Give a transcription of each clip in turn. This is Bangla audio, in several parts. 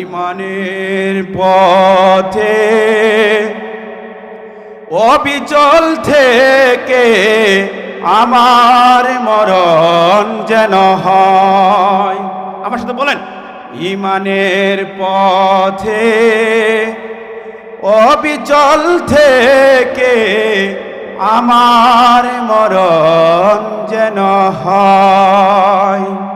ইমানের পথে অবিচল থেকে আমার মরণ যেন হয়। আমার সাথে বলেন, ইমানের পথে অবিচল থেকে আমার মরণ যেন হয়।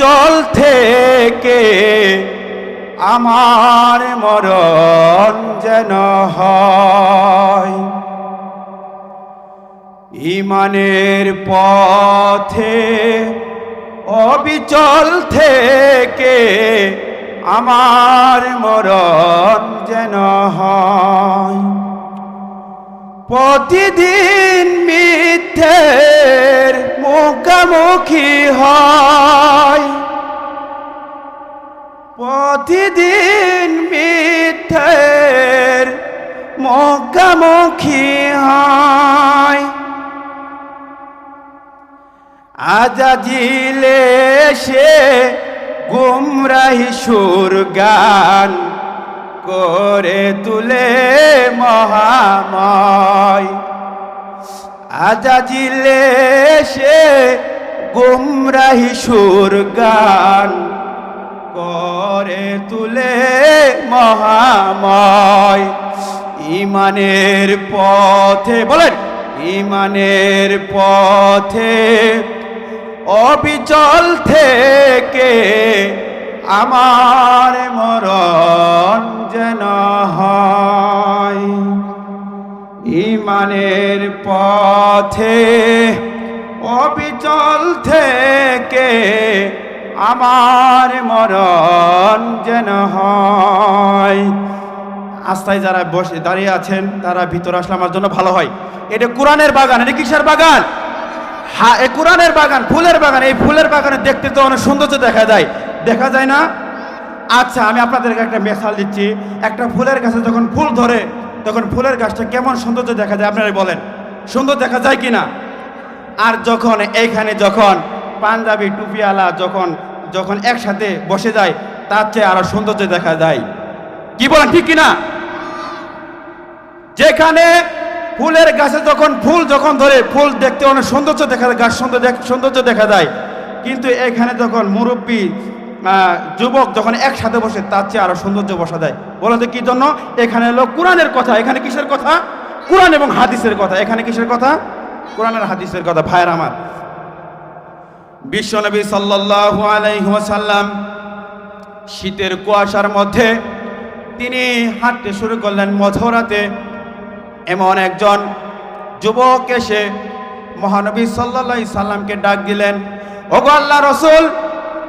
অবিচল থেকে আমার মরণ যেন হয়। ইমানের পথে, অবিচল থেকে আমার মরণ যেন হয়। প্রতিদিন মিথ্যের মুখোমুখি হয়। প্রতিদিন মিথ্যের মুখোমুখি হয়। আজাজিলে সে গুমরাহি সুর গান করে তুলে মহাময়। আজাজিলে সে গুমরাহি সুর গান করে তুলে মহাময়। ইমানের পথে, বলেন, ইমানের পথে অবিচল থেকে আমার মরণ যেন হয়। ইমানের পথে অবিচল থেকে আমার মরণ যেন হয়। আস্তায় যারা বসে দাঁড়িয়ে আছেন, তারা ভিতরে আসলে আমার জন্য ভালো হয়। এটা কোরআনের বাগান, এটা কিসের বাগান? হ্যাঁ এ কোরআনের বাগান, ফুলের বাগান, এই ফুলের বাগানে দেখতে তো অনেক সৌন্দর্য দেখা যায়। দেখা যায় না? আচ্ছা আমি আপনাদেরকে একটা মেশাল দিচ্ছি। একটা ফুলের গাছে যখন ফুল ধরে তখন ফুলের গাছটা কেমন সৌন্দর্য দেখা যায়? আপনারা বলেন। সুন্দর দেখা যায় কি না আর যখন এইখানে যখন পাঞ্জাবি টুপিওয়ালা যখন যখন একসাথে বসে যায়, তার চেয়ে আরও সৌন্দর্য দেখা যায়। কি বলেন, ঠিক কিনা? যেখানে ফুলের গাছে যখন ফুল যখন ধরে, ফুল দেখতে অনেক সৌন্দর্য দেখা যায়, গাছ সৌন্দর্য সৌন্দর্য দেখা যায়। কিন্তু এখানে যখন মুরব্বী যুবক যখন একসাথে বসে, তার চেয়ে আরও সৌন্দর্য বসা দেয় বলো তো কি জন্য? এখানে হলো কোরআনের কথা। এখানে কিসের কথা? কোরআন এবং হাদিসের কথা। এখানে কিসের কথা? কোরআনের হাদিসের কথা। ভাইয়ের আমার, বিশ্বনবী সাল্লাল্লাহু আলাইহি ওয়াসাল্লাম শীতের কুয়াশার মধ্যে তিনি হাঁটতে শুরু করলেন মধুরাতে এমন একজন যুবক এসে মহানবী সাল্লাল্লাহু সাল্লামকে ডাক দিলেন, ওগো আল্লাহ রসুল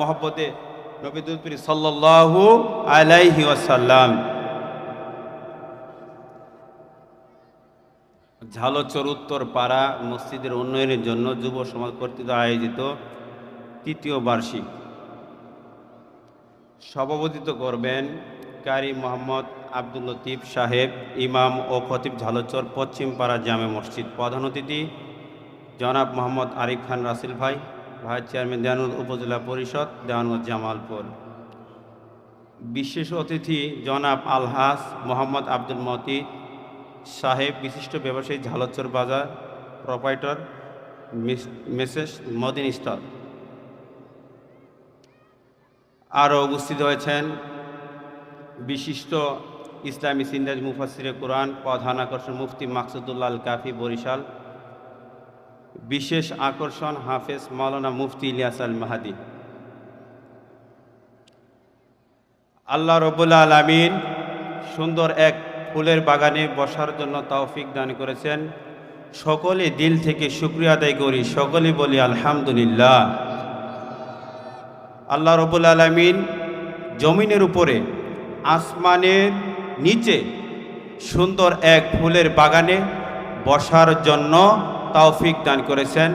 মহব্বতে নবী দুলপুরি সাল্লাল্লাহু আলাইহি ওয়াসাল্লাম ঝালচর উত্তর পাড়া মসজিদের উন্নয়নের জন্য যুব সমাজ কর্তৃক আয়োজিত তৃতীয় বার্ষিক। সভাপতিত্ব করবেন কারি মোহাম্মদ আব্দুল লতিফ সাহেব, ইমাম ও খতিব ঝালচর পশ্চিম পাড়া জামে মসজিদ। প্রধান অতিথি জনাব মোহাম্মদ আরিফ খান রাসেল ভাই। ভাইস চেয়ারম্যান দেওয়ানগঞ্জ উপজেলা পরিষদ দেওয়ানগঞ্জ জামালপুর। বিশেষ অতিথি জনাব আলহাস মোহাম্মদ আব্দুল মতি সাহেব, বিশিষ্ট ব্যবসায়ী, ঝালচর বাজার প্রোপাইটর মেসেস মদিন স্টল আরও উপস্থিত হয়েছেন বিশিষ্ট ইসলামী সিন্দাজ মুফাসিরে কোরআন, প্রধান আকর্ষণ মুফতি মাকসুদুল্লাহ কাফি বরিশাল বিশেষ আকর্ষণ হাফেজ মাওলানা মুফতি ইলিয়াস আল মাহাদি। আল্লাহ রবুল্লা আলমিন সুন্দর এক ফুলের বাগানে বসার জন্য তৌফিক দান করেছেন। সকলে দিল থেকে শুক্রিয়া আদায় করি, সকলে বলি আলহামদুলিল্লাহ। আল্লাহ রবুল আলমিন জমিনের উপরে, আসমানের নিচে সুন্দর এক ফুলের বাগানে বসার জন্য তৌফিক দান করেছেন।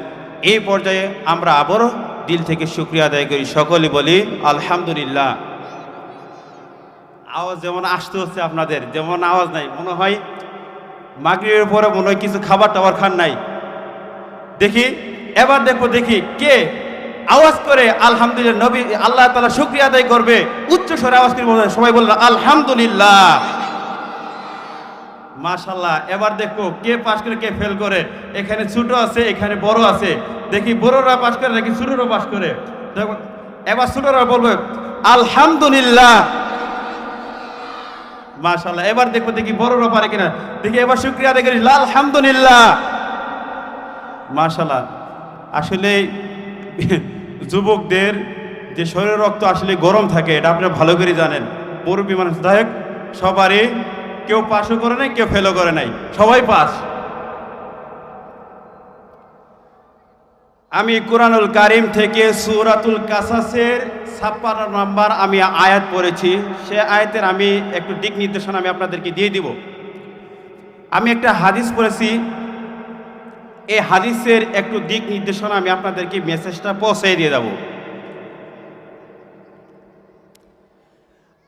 এই পর্যায়ে আমরা আবারও দিল থেকে শুক্রিয়া আদায় করি। সকলে বলি, আলহামদুলিল্লাহ। আওয়াজ যেমন আসতে হচ্ছে আপনাদের, যেমন আওয়াজ নাই, মনে হয় মাগরিবের পরে মনে হয় কিছু খাবার টাবার খান নাই। দেখি, এবার দেখব দেখি কে আওয়াজ করে, আলহামদুলিল্লাহ, নবী, আল্লাহ তালা শুক্রিয়া আদায় করবে। উচ্চ স্বরে আওয়াজ করে সবাই বলল আলহামদুলিল্লাহ। মাশাল্লাহ এবার দেখো কে পাশ করে, কে ফেল করে। এখানে ছোট আছে, এখানে বড় আছে। দেখি বড়রা পাশ করে নাকি ছোটরা পাশ করে? এবার ছোটরা বলবে, আলহামদুলিল্লাহ। মাশাল্লাহ এবার দেখব দেখি বড়রা পারে কিনা। দেখি এবার শুক্রিয়া দেখি আলহামদুলিল্লাহ। মাশাল্লাহ আসলে যুবকদের যে শরীর রক্ত আসলে গরম থাকে, এটা আপনারা ভালো করে জানেন। মুরব্বী মানুষ সবারই কেউ পাশও করে নাই, কেউ ফেলও করে নাই। সবাই পাস আমি কোরআনুল কারিম থেকে সুরাতুল কাসাসের ছাপ্পান্ন নাম্বার আমি আয়াত পড়েছি। সে আয়াতের আমি একটু দিক নির্দেশনা আমি আপনাদেরকে দিয়ে দিব। আমি একটা হাদিস পড়েছি। এই হাদিসের একটু দিক নির্দেশনা আমি আপনাদেরকে মেসেজটা পৌঁছে দিয়ে যাব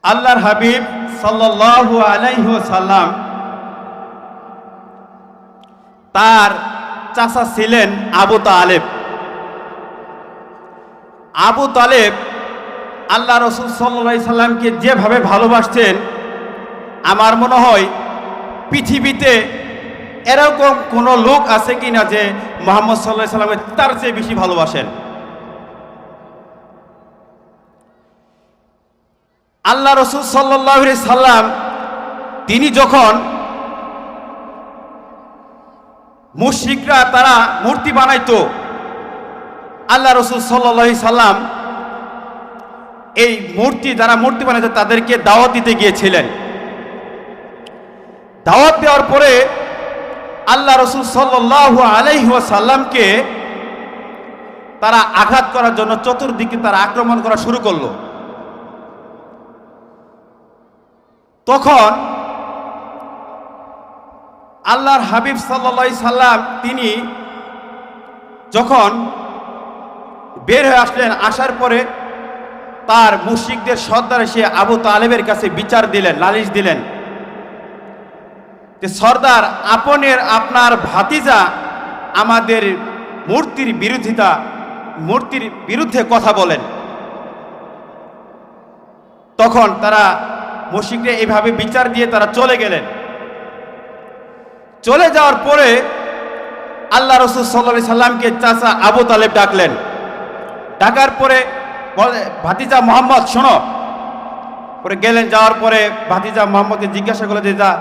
আল্লাহর হাবিব সাল্লাল্লাহু আলাইহি সাল্লাম তার চাচা ছিলেন আবু তালেব। আবু তালেব আল্লাহ রসুল সাল্লা সাল্লামকে যেভাবে ভালোবাসতেন, আমার মনে হয় পৃথিবীতে এরকম কোনো লোক আছে কি না যে মোহাম্মদ সাল্লাহ সাল্লামের তার চেয়ে বেশি ভালোবাসেন। আল্লাহ রসুল সাল্লাহ সাল্লাম, তিনি যখন মুশিকরা তারা মূর্তি বানাইতো, আল্লাহ রসুল সাল্লাহ সাল্লাম এই মূর্তি যারা মূর্তি বানাইতো তাদেরকে দাওয়াত দিতে গিয়েছিলেন। দাওয়াত দেওয়ার পরে আল্লাহ রসুল সাল্লাহ আলাইসাল্লামকে তারা আঘাত করার জন্য চতুর্দিকে তারা আক্রমণ করা শুরু করল। তখন আল্লাহর হাবিব সাল্লা সাল্লাম, তিনি যখন বের হয়ে আসলেন, আসার পরে তার মুশিকদের সর্দার এসে আবু তালেবের কাছে বিচার দিলেন নালিশ দিলেন যে, সর্দার, আপনের আপনার ভাতিজা আমাদের মূর্তির বিরোধিতা, মূর্তির বিরুদ্ধে কথা বলেন। তখন তারা মুশিকরা এইভাবে বিচার দিয়ে তারা চলে গেলেন। চলে যাওয়ার পরে আল্লাহ রসুল সাল্লা সাল্লামকে চাচা আবু তালেব ডাকলেন। ডাকার পরে ভাতিজা মোহাম্মদ, শোনো। পরে গেলেন, যাওয়ার পরে ভাতিজা মোহাম্মদকে জিজ্ঞাসা করলে যে, যা,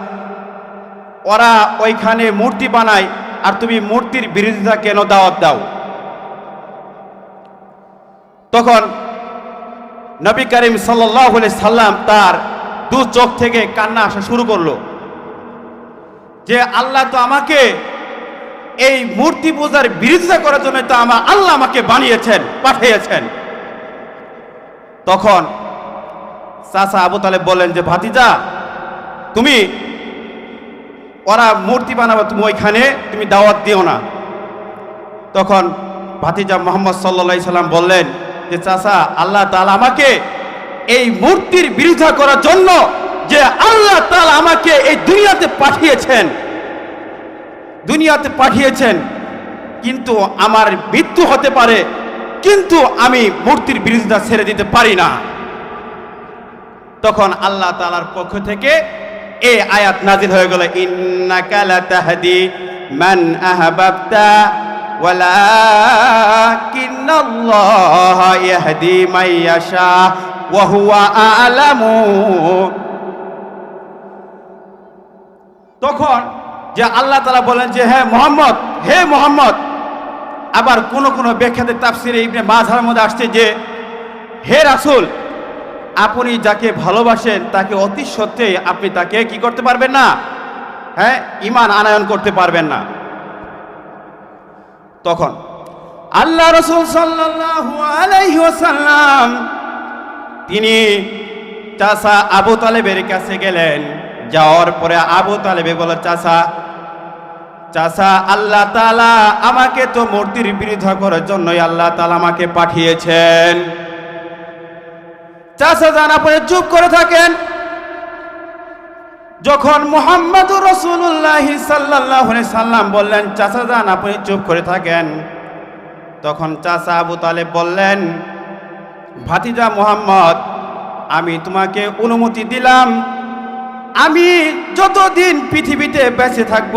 ওরা ওইখানে মূর্তি বানায় আর তুমি মূর্তির বিরোধিতা কেন দাওয়াত দাও? তখন নবী করিম সাল্লাহ সাল্লাম তার দু চোখ থেকে কান্না আসা শুরু করল। যে আল্লাহ তো আমাকে এই মূর্তি পূজার বিরোধিতা করার জন্য তো আমার আল্লাহ আমাকে বানিয়েছেন, পাঠিয়েছেন। তখন চাচা আবু তালেব বললেন যে, ভাতিজা, তুমি, ওরা মূর্তি বানাবো, তুমি ওইখানে, তুমি দাওয়াত দিও না। তখন ভাতিজা মোহাম্মদ সাল্লা সাল্লাম বললেন যে, চাচা, আল্লাহ তালা আমাকে এই মূর্তির বিরোধিতা করার জন্য যে আল্লাহ তালা আমাকে এই দুনিয়াতে পাঠিয়েছেন। দুনিয়াতে পাঠিয়েছেন। কিন্তু আমার মৃত্যু হতে পারে, কিন্তু আমি মূর্তির বিরোধিতা ছেড়ে দিতে পারি না। তখন আল্লাহ তালার পক্ষ থেকে এই আয়াত নাজিল হয়ে গেল, ইন্নাকা লাতাহদি মান আহবাবতা ওয়ালাকিন্নাল্লাহা ইয়াহদি মান ইয়াশা ওয়াহুয়া আলামু তখন যে আল্লাহ তালা বলেন যে হ্যাঁ মোহাম্মদ, হে মোহাম্মদ। আবার কোন কোন ব্যাখ্যাতে তাফসিরে ইবনে মাঝার মধ্যে আসছে যে, হে রাসূল, আপনি যাকে ভালোবাসেন, তাকে অতি সত্ত্বেই আপনি তাকে কি করতে পারবেন না? হ্যাঁ ইমান আনায়ন করতে পারবেন না। তখন আল্লাহ রসুল ওয়াসাল্লাম তিনি চাষা আবু তালেবের কাছে গেলেন। যাওয়ার পরে আবু তালেবে বলে চাষা চাষা আল্লাহ তালা আমাকে তো মূর্তির বিরোধিতা করার জন্যই আল্লাহ তালা আমাকে পাঠিয়েছেন। চাচা যান পরে চুপ করে থাকেন। যখন মোহাম্মদ রসুল্লাহ সাল্লাহ সাল্লাম বললেন, চাচা যান, আপনি চুপ করে থাকেন। তখন চাচা আবু তালেব বললেন, ভাতিজা মোহাম্মদ, আমি তোমাকে অনুমতি দিলাম। আমি যতদিন পৃথিবীতে বেঁচে থাকব,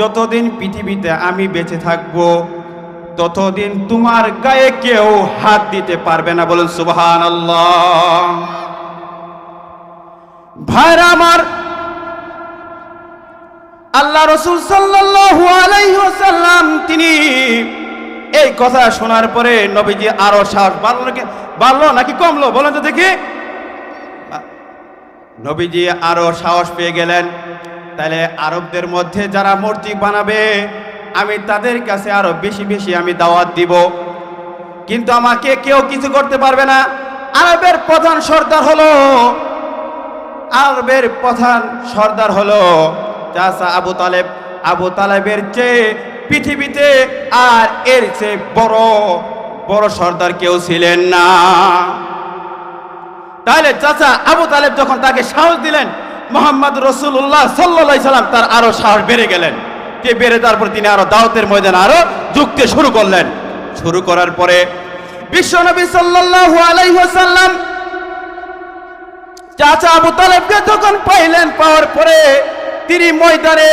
যতদিন পৃথিবীতে আমি বেঁচে থাকব, ততদিন তোমার গায়ে কেউ হাত দিতে পারবে না। বলুন সুবহান আল্লাহ ভাইরা আমার, আল্লাহ রসুল আলাইহি তিনি এই কথা শোনার পরে নবীজি আরও সাহস বাড়লো নাকি বাড়লো নাকি কমলো? বলেন তো দেখি। নবীজি আরও সাহস পেয়ে গেলেন। তাহলে আরবদের মধ্যে যারা মূর্তি বানাবে, আমি তাদের কাছে আরও বেশি বেশি আমি দাওয়াত দিব। কিন্তু আমাকে কেউ কিছু করতে পারবে না। আরবের প্রধান সর্দার হলো আরবের প্রধান সর্দার হলো চাচা আবু তালেব। আবু তালেবের চেয়ে পৃথিবীতে আর এর চেয়ে বড় বড় সর্দার কেউ ছিলেন না। তাহলে চাচা আবু তালেব যখন তাকে সাহস দিলেন, মোহাম্মদ রসুল্লাহ সাল্লা সাল্লাম তার আরও সাহস বেড়ে গেলেন। কে বেড়ে তারপর তিনি আরও দাওতের ময়দানে আরও যুক্তি শুরু করলেন। শুরু করার পরে বিশ্বনবী সাল্লাল্লাহু আলাইহি ওয়াসাল্লাম চাচা আবু তালেবকে যখন পাইলেন পাওয়ার পরে, তিনি ময়দানে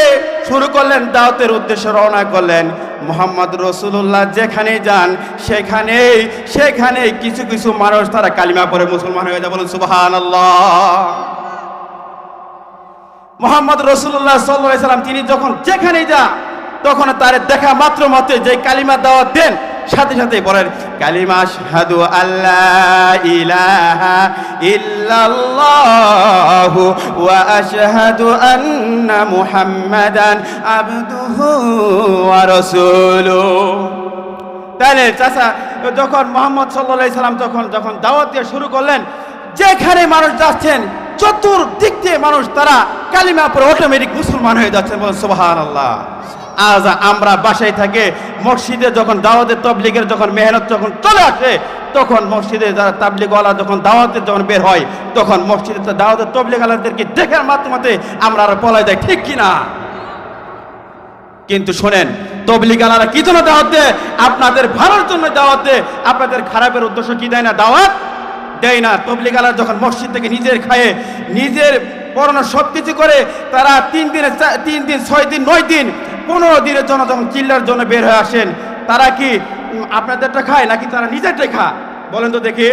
শুরু করলেন দাওতের উদ্দেশ্যে রওনা করলেন। মোহাম্মদ রসুল্লাহ যেখানে যান, সেখানেই সেখানে কিছু কিছু মানুষ তারা কালিমা পরে মুসলমান হয়ে যায়। বলুন সুবাহান মোহাম্মদ রসুল্লাহ সাল্লাহ সাল্লাম তিনি যখন যেখানেই যান তখন তার দেখা মাত্র মতে যে কালিমা দাওয়াত দেন, সাথে সাথে বলেন, কালিমা শাহাদু আল্লাহ ইলাহা ইল্লাল্লাহু ওয়া আন্না মুহাম্মাদান আবদুহু ওয়া তাহলে চাচা, যখন মোহাম্মদ সাল্লাহ সাল্লাম তখন যখন দাওয়াত দিয়ে শুরু করলেন, যেখানে মানুষ যাচ্ছেন, চতুর্দিক দিয়ে মানুষ তারা কালিমা পরে অটোমেটিক মুসলমান হয়ে যাচ্ছেন বলেন সুবাহান আল্লাহ আজ আমরা বাসায় থাকে, মসজিদে যখন দাওয়াতের তবলিগের যখন মেহনত যখন চলে আসে, তখন মসজিদে যারা তাবলিগওয়ালা যখন দাওয়াতের যখন বের হয়, তখন মসজিদে দাওয়াতের তবলিগওয়ালাদেরকে দেখার মাধ্যমে আমরা আর পলাই দেয় ঠিক কিনা? কিন্তু শোনেন তবলিগালারা কি জন্য দাওয়াত দেয়? আপনাদের ভালোর জন্য দাওয়াত দেয়। আপনাদের খারাপের উদ্দেশ্য কি দেয় না দাওয়াত? দেয় না। তবলিগালা যখন মসজিদ থেকে নিজের খায়ে, নিজের পড়ানো সব কিছু করে, তারা তিন দিনে তিন দিন, ছয় দিন, নয় দিন পনেরো দিনের জন্য যখন চিল্লার জন্য বের হয়ে আসেন তারা কি আপনাদেরটা খায় নাকি তারা নিজেরটাই খা বলেন তো দেখি।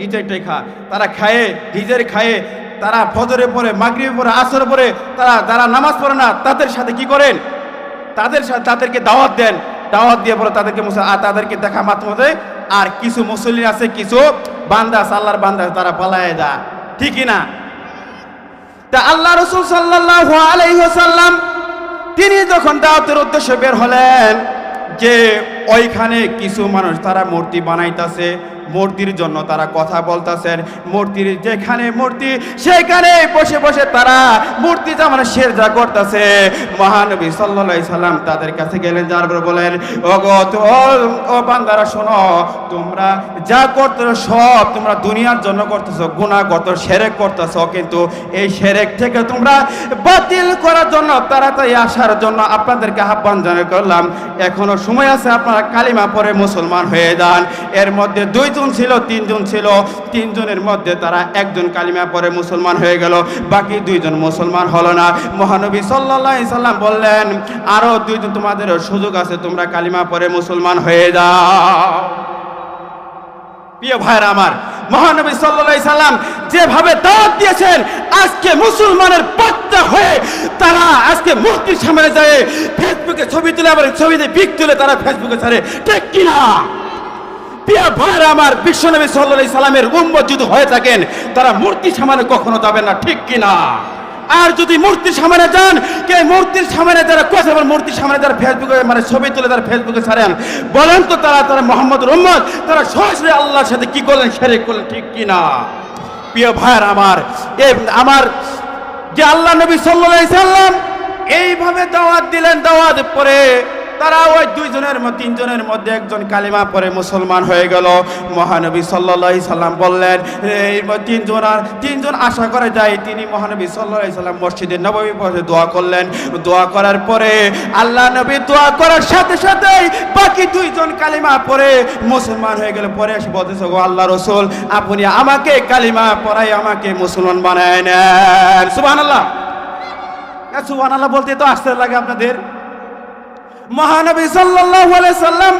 নিজেরটাই খা তারা খায়ে নিজের খায়ে। তারা ফজরে পরে মাগরিবে পরে আসরে পরে তারা যারা নামাজ পড়ে না তাদের সাথে কি করেন? তাদের সাথে তাদেরকে দাওয়াত দেন। দাওয়াত দিয়ে পরে তাদেরকে আর তাদেরকে দেখা মাত্রমতে আর কিছু মুসল্লি আছে কিছু বান্দা আছে, আল্লাহর বান্দা আছে, তারা পালায় যা ঠিকই না? তা আল্লাহ রসুল সাল্লাল্লাহু আলাইহি ওয়াসাল্লাম তিনি যখন দাওয়াতের উদ্দেশ্যে বের হলেন যে ওইখানে কিছু মানুষ তারা মূর্তি বানাইতাছে মূর্তির জন্য তারা কথা বলতেছেন। মূর্তির যেখানে মূর্তি সেখানে বসে বসে তারা মূর্তি যেমন শেরজা করতেছে। মহানবী সাল্লাল্লাহু সাল্লাম তাদের কাছে গেলেন, যার বলেন ও ও বান্দারা, শোনো, তোমরা যা করতেছো সব তোমরা দুনিয়ার জন্য করতেছো করতেছো সেরেক করতেছো, কিন্তু এই সেরেক থেকে তোমরা বাতিল করার জন্য, তাড়াতাড়ি আসার জন্য আপনাদেরকে আহ্বান জানিয়ে করলাম। এখনও সময় আছে, আপনারা কালিমা পরে মুসলমান হয়ে যান। এর মধ্যে দুইজন ছিল, তিনজন ছিল। তিনজনের মধ্যে তারা একজন কালিমা পরে মুসলমান হয়ে গেল, বাকি দুইজন মুসলমান হলো না। মহানবী আলাইহি সাল্লাম বললেন, আরও দুইজন তোমাদের সুযোগ আছে, তোমরা কালিমা পরে মুসলমান হয়ে যাও। প্রিয় ভাইরা আমার, মহানবী সাল্লাল্লাহু সাল্লাম যেভাবে দাওয়াত দিয়েছেন, আজকে মুসলমানের পর্দা হয়ে তারা আজকে মূর্তির সামনে যায়। ফেসবুকে ছবি তুলে, আবার ছবিতে পিক তুলে তারা ফেসবুকে ছাড়ে। ঠিক কিনা? প্রিয় ভাইরা আমার বিশ্বনবী সাল্লাল্লাহু সাল্লামের উম্মত যদি হয়ে থাকেন, তারা মূর্তির সামনে কখনো যাবেন না, ঠিক কিনা? আর যদি মূর্তির সামনে যান, কে মূর্তির সামনে যারা কথা বলেন মূর্তির সামনে যারা ফেসবুকে মানে ছবি তুলে তারা ফেসবুকে ছাড়েন, বলেন তো তারা তারা মোহাম্মদ উম্মত, তারা সরাসরি আল্লাহর সাথে কি করলেন, সেরে করলেন, ঠিক কিনা? প্রিয় ভাইয়ার আমার, এ, আমার যে আল্লাহ নবী সাল্লাল্লাহু সাল্লাম এইভাবে দাওয়াত দিলেন, দাওয়াত পরে তারা ওই দুইজনের তিনজনের মধ্যে একজন কালিমা পরে মুসলমান হয়ে গেল। মহানবী সাল্লাল্লাহু সাল্লাম বললেন, এই তিনজন আর তিনজন আশা করে যায়, তিনি মহানবী সাল্লাল্লাহু সাল্লাম মসজিদে নবমী পথে দোয়া করলেন। দোয়া করার পরে আল্লাহ নবী দোয়া করার সাথে সাথেই বাকি দুইজন কালিমা পরে মুসলমান হয়ে গেল। পরে এসে বলতেছে, গো আল্লাহ রসুল, আপনি আমাকে কালিমা পড়াই আমাকে মুসলমান বানায় নেন। সুবহানাল্লাহ। সুবহানাল্লাহ বলতে তো আসতে লাগে আপনাদের। মহানবী সাল্লাম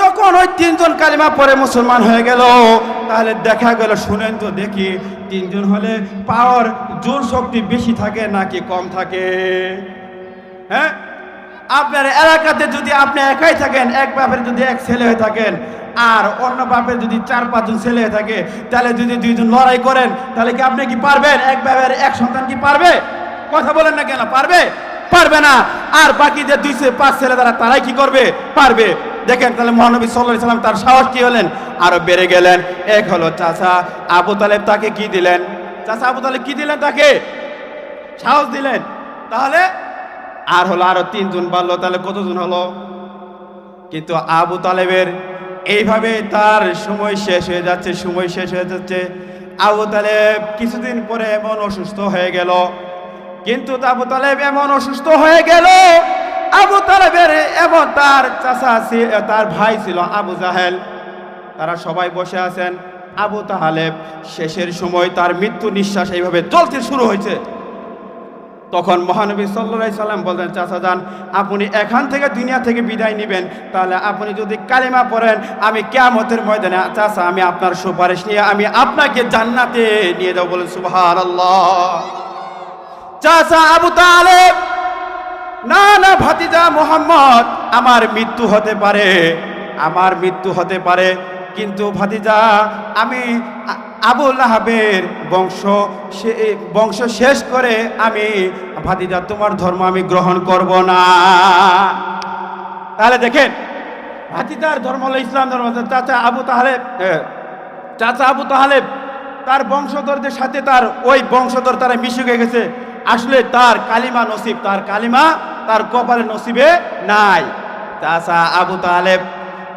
যখন ওই তিনজন কালিমা পরে মুসলমান হয়ে গেল, তাহলে দেখা গেল, শুনেন তো দেখি, তিনজন হলে পাওয়ার জোর শক্তি বেশি থাকে নাকি কম থাকে? হ্যাঁ? আপনার এলাকাতে যদি আপনি একাই থাকেন, এক বাপের যদি এক ছেলে হয়ে থাকেন, আর অন্য বাপের যদি চার পাঁচজন ছেলে হয়ে থাকে, তাহলে যদি দুইজন লড়াই করেন, তাহলে কি আপনি কি পারবেন? এক বাপের এক সন্তান কি পারবে? কথা বলেন না কেন, পারবে? পারবে না। আর বাকি যে দুই পাঁচ ছেলে তারা, তারাই কি করবে? পারবে। দেখেন তাহলে মহানবী সাল্লাল্লাহু সাল্লাম তার সাহস কি হলেন? আরও বেড়ে গেলেন। এক হলো চাচা আবু তালেব তাকে কি দিলেন? চাচা আবু তালেব কি দিলেন তাকে? সাহস দিলেন। তাহলে আর হলো আরও তিনজন বাড়লো, তাহলে কতজন হলো? কিন্তু আবু তালেবের এইভাবে তার সময় শেষ হয়ে যাচ্ছে, সময় শেষ হয়ে যাচ্ছে। আবু তালেব কিছুদিন পরে এমন অসুস্থ হয়ে গেল। কিন্তু আবু তালেব এমন অসুস্থ হয়ে গেল। আবু তালেবের এমন তার চাচা তার ভাই ছিল আবু জাহেল। তারা সবাই বসে আছেন। আবু তাহালেব শেষের সময় তার মৃত্যু নিঃশ্বাস এইভাবে চলতে শুরু হয়েছে। তখন মহানবী সাল্লাহ সাল্লাম বললেন, চাচা যান, আপনি এখান থেকে দুনিয়া থেকে বিদায় নেবেন। তাহলে আপনি যদি কালিমা পড়েন, আমি কেয়ামতের ময়দানে, চাচা, আমি আপনার সুপারিশ নিয়ে, আমি আপনাকে জান্নাতে নিয়ে যাব বলেন সুবাহান চাচা আবু তালেব না না ভাতিজা মোহাম্মদ আমার মৃত্যু হতে পারে আমার মৃত্যু হতে পারে। কিন্তু ভাতিজা আমি আ- আবু লাহাবের বংশ বংশ শেষ করে আমি ভাতিজা তোমার ধর্ম আমি গ্রহণ করব না। তাহলে দেখেন ভাতিজার ধর্ম হলো ইসলাম ধর্ম। চাচা আবু তাহলেব এ, চাচা আবু তাহলেব তার বংশধরদের সাথে তার ওই বংশধর তারা মিশে গেছে। আসলে তার কালিমা নসিব, তার কালিমা তার কপালে নসিবে নাই। চাচা আবু তালেব,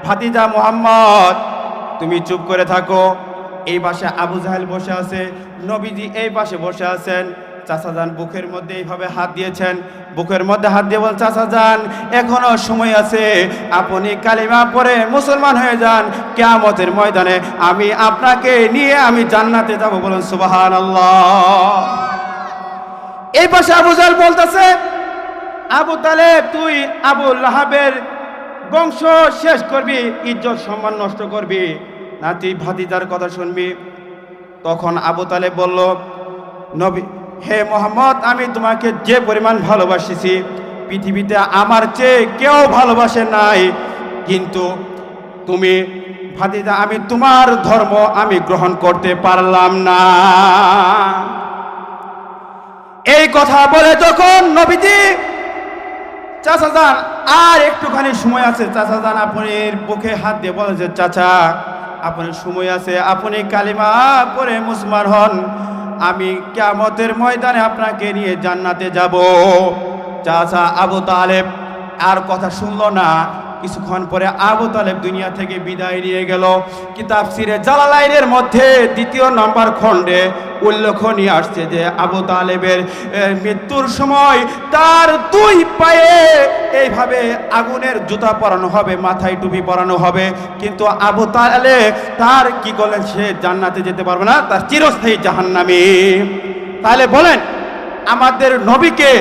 ভাতিজা মোহাম্মদ, তুমি চুপ করে থাকো। এই পাশে আবু জাহেল বসে আছে, নবীজি এই পাশে বসে আছেন। চাচা যান, বুকের মধ্যে এইভাবে হাত দিয়েছেন। বুকের মধ্যে হাত দিয়ে বল চাচা যান, এখনও সময় আছে। আপনি কালিমা পরে মুসলমান হয়ে যান। কেয়ামতের ময়দানে আমি আপনাকে নিয়ে আমি জান্নাতে যাব। বলুন সুবাহান এই পাশে আবু জাহেল বলতেছে, আবু তালেব, তুই আবু লাহাবের বংশ শেষ করবি, ইজ্জত সম্মান নষ্ট করবি। না তুই ভাতিজার কথা শুনবি। তখন আবু তালেব বলল, নবী, হে মোহাম্মদ, আমি তোমাকে যে পরিমাণ ভালোবাসিছি, পৃথিবীতে আমার চেয়ে কেউ ভালোবাসে নাই। কিন্তু তুমি, ভাতিজা, আমি তোমার ধর্ম আমি গ্রহণ করতে পারলাম না। কথা বলে যখন নবীজি, চাচা যান, আর একটুখানি সময় আছে। চাচা যান আপনি বুকে হাত দিয়ে বলে যে, চাচা, আপনার সময় আছে। আপনি কালিমা পরে মুসলমান হন। আমি কেমতের ময়দানে আপনাকে নিয়ে জান্নাতে যাব। চাচা, আবু তালেব, আর কথা শুনলো না। কিছুক্ষণ পরে আবু তালেব দুনিয়া থেকে বিদায় নিয়ে গেল। কিতাব সিরে জালালাইনের মধ্যে দ্বিতীয় নম্বর খণ্ডে উল্লেখনীয় আসছে যে আবু তালেবের মৃত্যুর সময় তার দুই পায়ে এইভাবে আগুনের জুতা পরানো হবে, মাথায় টুপি পরানো হবে। কিন্তু আবু তালে তার কি করলেন? সে জান্নাতে যেতে পারবে না, তার চিরস্থায়ী জাহান্নামী। তাহলে বলেন, আমাদের নবীকে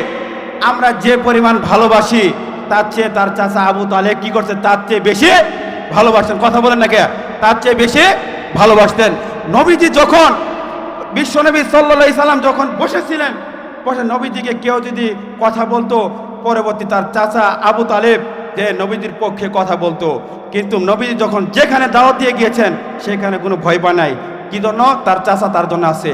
আমরা যে পরিমাণ ভালোবাসি তার চেয়ে তার চাচা আবু তালে কি করছে? তার চেয়ে বেশি ভালোবাসতেন। কথা বলেন না কে? তার চেয়ে বেশি ভালোবাসতেন। নবীজি যখন বিশ্বনবী সাল্লা সাল্লাম যখন বসেছিলেন, বসে নবীজিকে কেউ যদি কথা বলতো, পরবর্তী তার চাচা আবু তালেব যে নবীজির পক্ষে কথা বলতো। কিন্তু নবীজি যখন যেখানে দাওয়াত দিয়ে গিয়েছেন, সেখানে কোনো ভয় পায় নাই। কি জন্য? তার চাচা তার জন্য আছে।